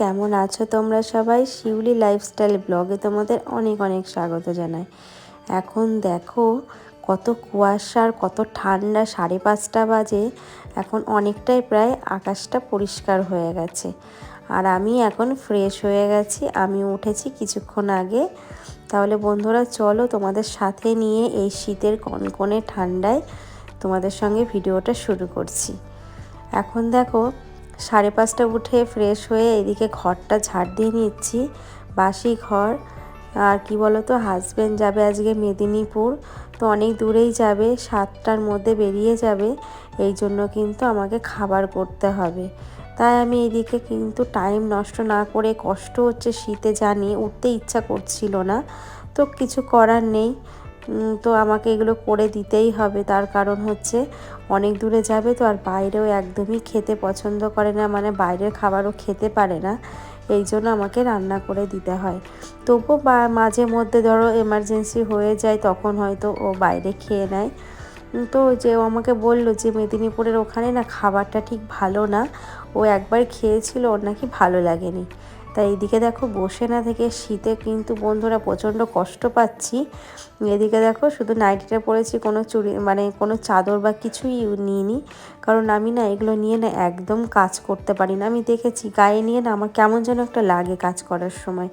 কেমন আছো তোমরা সবাই? শিউলি লাইফস্টাইল ব্লগে তোমাদের অনেক অনেক স্বাগত জানাই। এখন দেখো, কত কুয়াশার কত ঠান্ডা, সাড়ে পাঁচটা বাজে। এখন অনেকটাই প্রায় আকাশটা পরিষ্কার হয়ে গেছে। আর আমি এখন ফ্রেশ হয়ে গেছি, আমি উঠেছি কিছুক্ষণ আগে। তাহলে বন্ধুরা, চলো তোমাদের সাথে নিয়ে এই শীতের কনকনে ঠান্ডায় তোমাদের সঙ্গে ভিডিওটা শুরু করছি। এখন দেখো সাড়ে পাঁচটা উঠে ফ্রেশ হয়ে এদিকে ঘরটা ঝাড় দিয়ে নিচ্ছি। বাসি ঘর, আর কি বলো তো হাজব্যান্ড যাবে আজকে মেদিনীপুর, তো অনেক দূরেই যাবে, সাতটার মধ্যে বেরিয়ে যাবে, এই জন্য কিন্তু আমাকে খাবার করতে হবে। তাই আমি এদিকে কিন্তু টাইম নষ্ট না করে, কষ্ট হচ্ছে শীতে জানি, উঠতে ইচ্ছা করছিল না, তো কিছু করার নেই। তো আমাকে এগুলো করে দিতেই হবে, তার কারণ হচ্ছে অনেক দূরে যাবে তো আর বাইরেও একদমই খেতে পছন্দ করে না মানে বাইরের খাবারও খেতে পারে না। এই জন্য আমাকে রান্না করে দিতে হয়। তবুও বা মাঝে মধ্যে ধরো এমার্জেন্সি হয়ে যায়, তখন হয়তো ও বাইরে খেয়ে নেয়। তো যে আমাকে বলল যে মেদিনীপুরের ওখানে না খাবারটা ঠিক ভালো না, ও একবার খেয়েছিল, ওর নাকি ভালো লাগেনি। তাই এদিকে দেখো বসে না থেকে শীতে কিন্তু বন্ধুরা প্রচণ্ড কষ্ট পাচ্ছি। এদিকে দেখো শুধু নাইটিটা পরেছি, কোনো চুড়ি মানে কোনো চাদর বা কিছুই নিইনি। কারণ আমি না এগুলো নিয়ে না একদম কাজ করতে পারি না। আমি দেখেছি গায়ে নিয়ে না আমার কেমন যেন একটা লাগে কাজ করার সময়।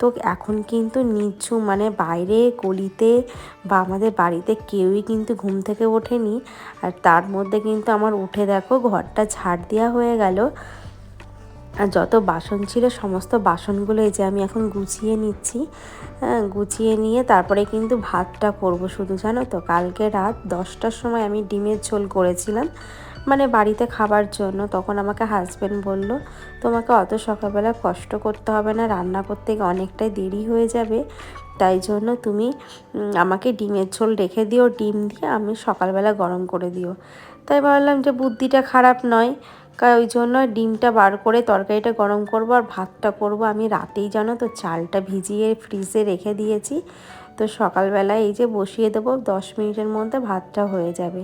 তো এখন কিন্তু নিচ্ছু মানে বাইরে গলিতে বা আমাদের বাড়িতে কেউই কিন্তু ঘুম থেকে ওঠেনি। আর তার মধ্যে কিন্তু আমার উঠে দেখো ঘরটা ঝাড় দেওয়া হয়ে গেল। আর যত বাসন ছিল, সমস্ত বাসনগুলো এই যে আমি এখন গুছিয়ে নিচ্ছি। হ্যাঁ গুছিয়ে নিয়ে তারপরে কিন্তু ভাতটা করব শুধু, জানো তো? কালকে রাত দশটার সময় আমি ডিমের ঝোল করেছিলাম মানে বাড়িতে খাবার জন্য। তখন আমাকে হাজব্যান্ড বলল, তোমাকে অত সকালবেলা কষ্ট করতে হবে না, রান্না করতে অনেকটাই দেরি হয়ে যাবে। তাই জন্য তুমি আমাকে ডিমের ঝোল রেখে দিও, ডিম দিয়ে আমি সকালবেলা গরম করে দিও। তাই ভাবলাম যে বুদ্ধিটা খারাপ নয়। ওই জন্য ডিমটা বার করে তরকারিটা গরম করব আর ভাতটা করব আমি রাতেই, জানো তো? চালটা ভিজিয়ে ফ্রিজে রেখে দিয়েছি। তো সকালবেলায় এই যে বসিয়ে দেবো, দশ মিনিটের মধ্যে ভাতটা হয়ে যাবে।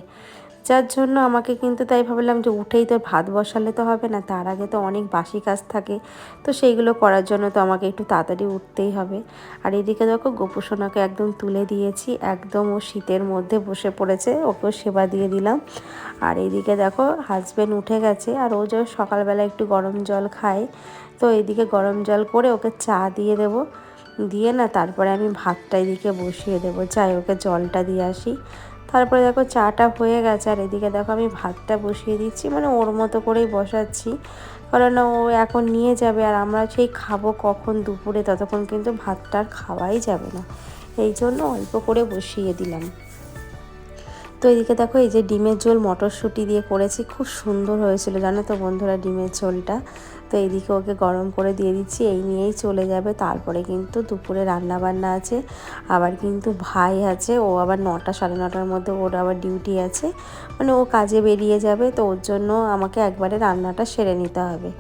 যার জন্য আমাকে কিন্তু তাই ভাবলাম যে উঠেই তো ভাত বসালে তো হবে না, তার আগে তো অনেক বাসি কাজ থাকে। তো সেইগুলো করার জন্য তো আমাকে একটু তাড়াতাড়ি উঠতেই হবে। আর এদিকে দেখো গোপুসোনাকে একদম তুলে দিয়েছি, একদম ও শীতের মধ্যে বসে পড়েছে ওকেও সেবা দিয়ে দিলাম। আর এদিকে দেখো হাজব্যান্ড উঠে গেছে, আর ও যে সকালবেলা একটু গরম জল খায়, তো এদিকে গরম জল করে ওকে চা দিয়ে দেব। দিয়ে না তারপরে আমি ভাতটা এদিকে বসিয়ে দেবো চাই ওকে জলটা দিয়ে আসি। তারপরে দেখো চাটা হয়ে গেছে, আর এদিকে দেখো আমি ভাতটা বসিয়ে দিচ্ছি মানে ওর মতো করেই বসাচ্ছি। কারণ ও এখন নিয়ে যাবে, আর আমরা সেই খাব কখন দুপুরে, ততক্ষণ কিন্তু ভাতটা আর খাওয়াই যাবে না। এই জন্য অল্প করে বসিয়ে দিলাম। তো এদিকে দেখো, এই যে ডিমের ঝোল মটরশুঁটি দিয়ে করেছি, খুব সুন্দর হয়েছিল জানো তো বন্ধুরা ডিমের ঝোলটা। তো এইদিকে ওকে গরম করে দিয়ে দিচ্ছি, এই নিয়েই চলে যাবে। তারপরে কিন্তু দুপুরে রান্না বান্না আছে, আবার কিন্তু ভাই আছে, ও আবার নটা সাড়ে নটার মধ্যে ওর আবার ডিউটি আছে। মানে ও কাজে বেরিয়ে যাবে, তো ওর জন্য আমাকে একবারে রান্নাটা সেরে নিতে হবে।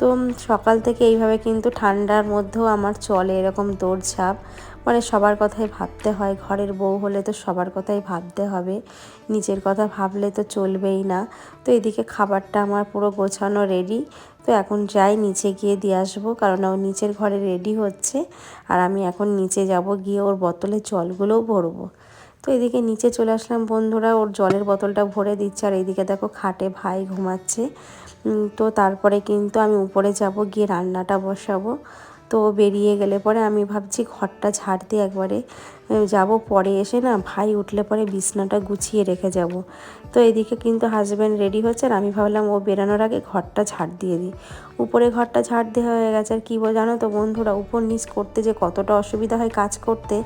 তো সকাল থেকে এইভাবে কিন্তু ঠান্ডার মধ্যেও আমার চলে এরকম দৌড়ঝাঁপ। মানে সবার কথাই ভাবতে হয়, ঘরের বউ হলে তো সবার কথাই ভাবতে হবে, নিজের কথা ভাবলে তো চলবেই না। তো এদিকে খাবারটা আমার পুরো গোছানো রেডি তো এখন যাই নিচে গিয়ে দিয়ে আসব, কারণ ও নিচের ঘরে রেডি হচ্ছে, আর আমি এখন নিচে যাব গিয়ে ওর বোতলে জলগুলোও ভরবো। তো এদিকে নিচে চলে আসলাম। বন্ধুরা, ওর জলের বোতলটা ভরে দিচ্ছে আর এইদিকে দেখো খাটে ভাই ঘুমাচ্ছে। তো তারপরে কিন্তু আমি উপরে যাব, গিয়ে রান্নাটা বসাবো। তো বেরিয়ে গেলে পরে আমি ভাবছি ঘরটা ঝাড় দিয়ে একবারে যাব। পরে এসে না ভাই উঠলে পরে বিছনাটা গুছিয়ে রেখে যাব। তো এদিকে কিন্তু হাজব্যান্ড রেডি হচ্ছে আর আমি ভাবলাম ও বেরানোর আগে ঘরটা ঝাড় দিয়ে দিই। উপরে ঘরটা ঝাড় দেওয়া হয়ে গেছে আর কী বল জানো তো বন্ধুরা, উপর নিচ করতে যে কতটা অসুবিধা হয় কাজ করতে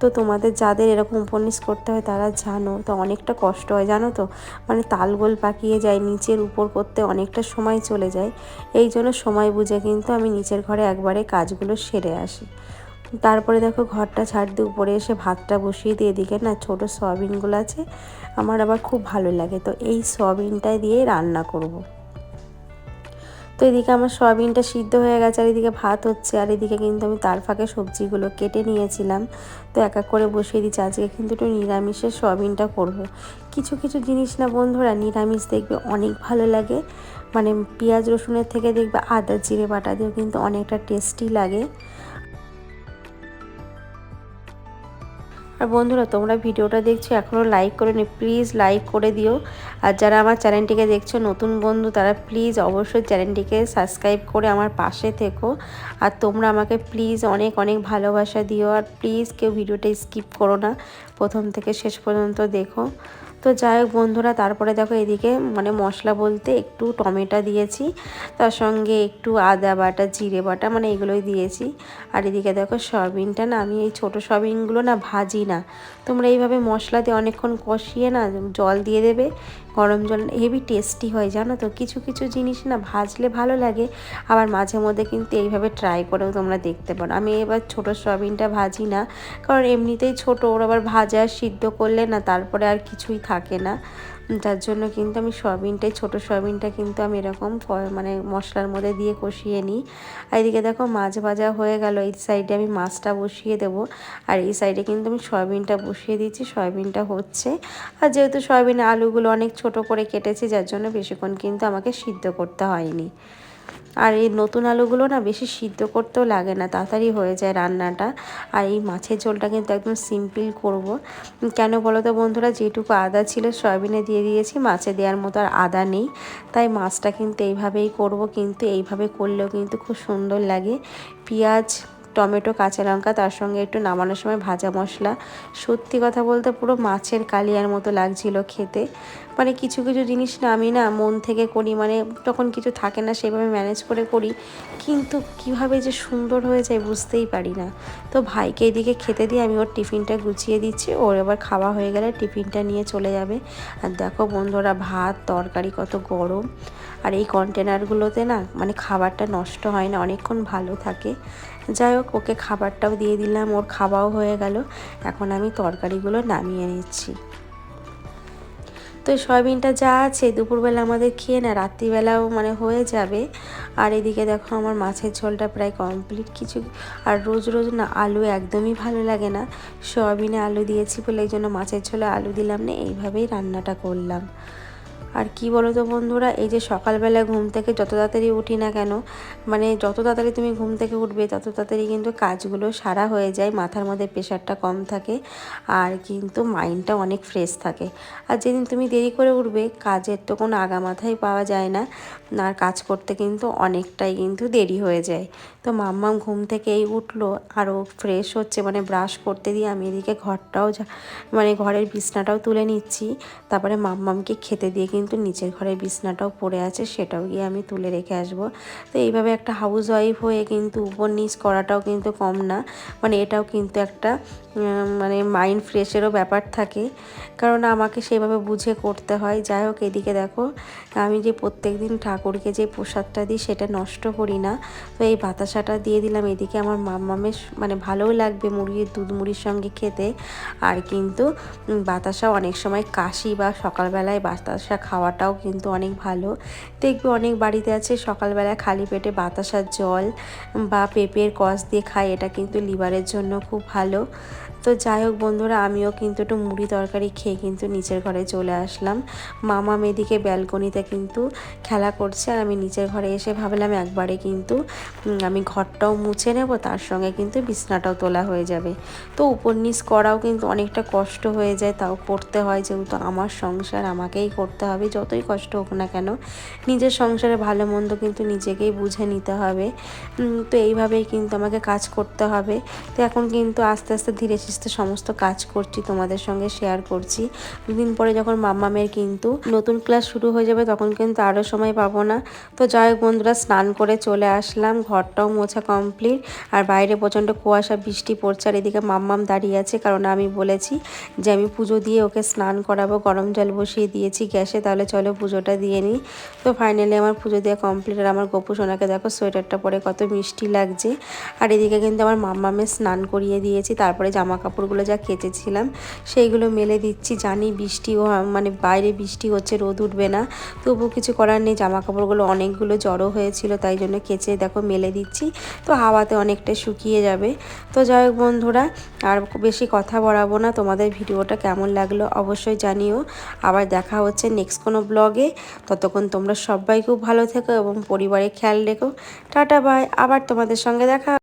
তো তোমাদের যাদের এরকম উপন্যাস করতে হয় তারা জানো, তো অনেকটা কষ্ট হয়, জানো তো? মানে তালগোল পাকিয়ে যায়, নিচের উপর করতে অনেকটা সময় চলে যায়। এই জন্য সময় বুঝে কিন্তু আমি নিচের ঘরে একবারে কাজগুলো সেরে আসি। তারপরে দেখো ঘরটা ছাড় দিয়ে উপরে এসে ভাতটা বসিয়ে দিয়ে এদিকে না ছোটো সয়াবিনগুলো আছে, আমার আবার খুব ভালো লাগে। তো এই সয়াবিনটাই দিয়ে রান্না করব। তো এদিকে আমার সয়াবিনটা সিদ্ধ হয়ে গেছে, আর এদিকে ভাত হচ্ছে, আর এদিকে কিন্তু আমি তার ফাঁকে সবজিগুলো কেটে নিয়েছিলাম। তো এক এক করে বসিয়ে দিচ্ছি। আজকে কিন্তু একটু নিরামিষের সয়াবিনটা করব। কিছু কিছু জিনিস না বন্ধুরা, নিরামিষ দেখবে অনেক ভালো লাগে। মানে পেঁয়াজ রসুনের থেকে দেখবে আদা, জিরে বাটা দিয়েও কিন্তু অনেকটা টেস্টি লাগে। আর বন্ধুরা, তোমরা ভিডিওটা দেখছ, এখনও লাইক করে নি প্লিজ লাইক করে দিও। আর যারা আমার চ্যানেলটিকে দেখছ, নতুন বন্ধু, তারা প্লিজ অবশ্যই চ্যানেলটিকে সাবস্ক্রাইব করে আমার পাশে থেকো। আর তোমরা আমাকে প্লিজ অনেক অনেক ভালোবাসা দিও। আর প্লিজ কেউ ভিডিওটা স্কিপ করো না। প্রথম থেকে শেষ পর্যন্ত দেখো। তো যাই হোক বন্ধুরা, তারপরে দেখো এদিকে মানে মশলা বলতে একটু টমেটো দিয়েছি, তার সঙ্গে একটু আদা বাটা, জিরে বাটা মানে এগুলোই দিয়েছি। আর এদিকে দেখো সয়াবিনটা না, আমি এই ছোটো সয়াবিনগুলো না ভাজি না। তোমরা এইভাবে মশলা দিয়ে অনেকক্ষণ কষিয়ে না জল দিয়ে দেবে, গরম জল, হেভি টেস্টি হয়, জানো তো? কিছু কিছু জিনিস না ভাজলে ভালো লাগে, আবার মাঝে মধ্যে কিন্তু এইভাবে ট্রাই করেও তোমরা দেখতে পারো। আমি এবার ছোটো সয়াবিনটা ভাজি না, কারণ এমনিতেই ছোটো, ওর আবার ভাজা সিদ্ধ করলে না তারপরে আর কিছুই থাকে না। যার জন্য কিন্তু আমি সয়াবিনটাই, ছোটো সয়াবিনটা কিন্তু আমি এরকম মানে মশলার মধ্যে দিয়ে কষিয়ে নিই। আর এদিকে দেখো মাছ ভাজা হয়ে গেল, এই সাইডে আমি মাছটা বসিয়ে দেবো। আর এই সাইডে কিন্তু আমি সয়াবিনটা বসিয়ে দিচ্ছি, সয়াবিনটা হচ্ছে। আর যেহেতু সয়াবিনের আলুগুলো অনেক ছোট করে কেটেছি, যার জন্য বেশিক্ষণ কিন্তু আমাকে সিদ্ধ করতে হয়নি। আর এই নতুন আলুগুলো না বেশি সিদ্ধ করতেও লাগে না, তাড়াতাড়ি হয়ে যায় রান্নাটা। আর এই মাছের ঝোলটা কিন্তু একদম সিম্পল করব। কেন বলো তো বন্ধুরা, যেটুকু আদা ছিল সয়াবিনে দিয়ে দিয়েছি, মাছে দেওয়ার মতো আর আদা নেই। তাই মাছটা কিন্তু এইভাবেই করব, কিন্তু এইভাবে করলেও কিন্তু খুব সুন্দর লাগে। পেঁয়াজ টমেটো, কাঁচা লঙ্কা, তার সঙ্গে একটু নামানোর সময় ভাজা মশলা। সত্যি কথা বলতে পুরো মাছের কালিয়ার মতো লাগছিল খেতে। মানে কিছু কিছু জিনিস না আমি না, মন থেকে করি মানে তখন কিছু থাকে না সেভাবে ম্যানেজ করে করি। কিন্তু কীভাবে যে সুন্দর হয়ে যায় বুঝতেই পারি না। তো ভাইকে এদিকে খেতে দিয়ে আমি ওর টিফিনটা গুছিয়ে দিচ্ছি। ওর এবার খাওয়া হয়ে গেলে টিফিনটা নিয়ে চলে যাবে। আর দেখো বন্ধুরা, ভাত, তরকারি কত গরম। আর এই কন্টেনারগুলোতে না মানে খাবারটা নষ্ট হয় না, অনেকক্ষণ ভালো থাকে। যাই হোক, ওকে খাবারটাও দিয়ে দিলাম, ওর খাওয়াও হয়ে গেল। এখন আমি তরকারিগুলো নামিয়ে নিচ্ছি। তো সয়াবিনটা যা আছে, দুপুরবেলা আমাদের খেয়ে না, রাত্রিবেলাও মানে হয়ে যাবে। আর এদিকে দেখো আমার মাছের ঝোলটা প্রায় কমপ্লিট। কিছু আর রোজ রোজ না, আলু একদমই ভালো লাগে না। সয়াবিনে আলু দিয়েছি বলে এই জন্য মাছের ঝোলে আলু দিলাম না, এইভাবেই রান্নাটা করলাম। আর কি বলো তো বন্ধুরা, এই যে সকালবেলা ঘুম থেকে যত তাড়াতাড়ি উঠি না কেন মানে যত তাড়াতাড়ি তুমি ঘুম থেকে উঠবে, তত তাড়াতাড়ি কিন্তু কাজগুলো সারা হয়ে যায়, মাথার মধ্যে প্রেশারটা কম থাকে আর কিন্তু মাইন্ডটা অনেক ফ্রেশ থাকে। আর যেদিন তুমি দেরি করে উঠবে, কাজের তো কোনো আগা মাথায় পাওয়া যায় না, আর কাজ করতে কিন্তু অনেকটাই কিন্তু দেরি হয়ে যায়। তো মাম্মাম ঘুম থেকে এই উঠল, আরও ফ্রেশ হচ্ছে মানে ব্রাশ করতে দিয়ে আমি এদিকে ঘরটাও মানে ঘরের বিছনাটাও তুলে নিচ্ছি, তারপরে মাম্মামকে খেতে দিয়ে কিন্তু নিচের ঘরের বিছনাটাও পড়ে আছে, সেটাও গিয়ে আমি তুলে রেখে আসব। তো এইভাবে একটা হাউস ওয়াইফ হয়ে কিন্তু উপর নিচ করাটাও কিন্তু কম না মানে এটাও কিন্তু একটা মানে মাইন্ড ফ্রেশেরও ব্যাপার থাকে। কারণ আমাকে সেভাবে বুঝে করতে হয়। যাই হোক, এদিকে দেখো, আমি যে প্রত্যেক দিন ঠাকুরকে যে প্রসাদটা দিই, সেটা নষ্ট করি না। তো এই বাতাসাটা দিয়ে দিলাম, এদিকে আমার মামের মানে ভালোও লাগবে মুরগির দুধ মুড়ির সঙ্গে খেতে। আর কিন্তু বাতাসা অনেক সময় কাশি বা সকালবেলায় বাতাসা খাওয়াটাও কিন্তু অনেক ভালো। দেখবে অনেক বাড়িতে আছে, সকালবেলা খালি পেটে বাতাসার জল বা পেঁপের কষ দিয়ে খায়, এটা কিন্তু লিভারের জন্য খুব ভালো। তো যাই হোক বন্ধুরা, আমিও কিন্তু একটু মুড়ি তরকারি খেয়ে কিন্তু নিচের ঘরে চলে আসলাম। মামা মেদিকে ব্যালকনিতে কিন্তু খেলা করছে আর আমি নিচের ঘরে এসে ভাবলাম একবারে কিন্তু আমি ঘরটাও মুছে নেব, তার সঙ্গে কিন্তু বিছনাটাও তোলা হয়ে যাবে। তো উপর নিচ করাও কিন্তু অনেকটা কষ্ট হয়ে যায়, তাও করতে হয় যেহেতু আমার সংসার, আমাকেই করতে হবে, যতই কষ্ট হোক না কেন। নিজের সংসারে ভালো মন্দ কিন্তু নিজেকেই বুঝে নিতে হবে। তো এইভাবেই কিন্তু আমাকে কাজ করতে হবে। তো এখন কিন্তু আস্তে আস্তে ধীরে সুস্থে সমস্ত কাজ করছি, তোমাদের সঙ্গে শেয়ার করছি। দুদিন পরে যখন মাম্মামের কিন্তু নতুন ক্লাস শুরু হয়ে যাবে, তখন কিন্তু আরও সময় পাবো না। তো যাই বন্ধুরা, স্নান করে চলে আসলাম, ঘরটাও মোছা কমপ্লিট আর বাইরে প্রচণ্ড কুয়াশা, বৃষ্টি পড়ছে, আর এদিকে মাম্মাম দাঁড়িয়ে আছে। কারণ আমি বলেছি যে আমি পুজো দিয়ে ওকে স্নান করাবো, গরম জল বসিয়ে দিয়েছি গ্যাসে, তাহলে চলো পুজোটা দিয়ে নিই। তো ফাইনালি আমার পুজো দেওয়া কমপ্লিট আর আমার গপু সোনাকে দেখো সোয়েটারটা পরে কত মিষ্টি লাগছে। আর এদিকে কিন্তু আমার মাম্মামের স্নান করিয়ে দিয়েছি, তারপরে জামা জামা কাপড়গুলো যা কেচেছিলাম, সেইগুলো মেলে দিচ্ছি। জানি বৃষ্টিও হয়- মানে বাইরে বৃষ্টি হচ্ছে, রোদ উঠবে না। তবু কিছু করার নেই, জামা কাপড়গুলো অনেকগুলো জড়ো হয়েছিল, তাই জন্য কেচে দেখো মেলে দিচ্ছি। তো হাওয়াতে অনেকটা শুকিয়ে যাবে। তো যাই হোক বন্ধুরা, আর বেশি কথা বাড়াবো না, তোমাদের ভিডিওটা কেমন লাগল অবশ্যই জানিও। আবার দেখা হচ্ছে নেক্সট কোনো ব্লগে ততক্ষণ তোমরা সবাই খুব ভালো থেকো এবং পরিবারের খেয়াল রেখো। টাটা বাই আবার তোমাদের সঙ্গে দেখা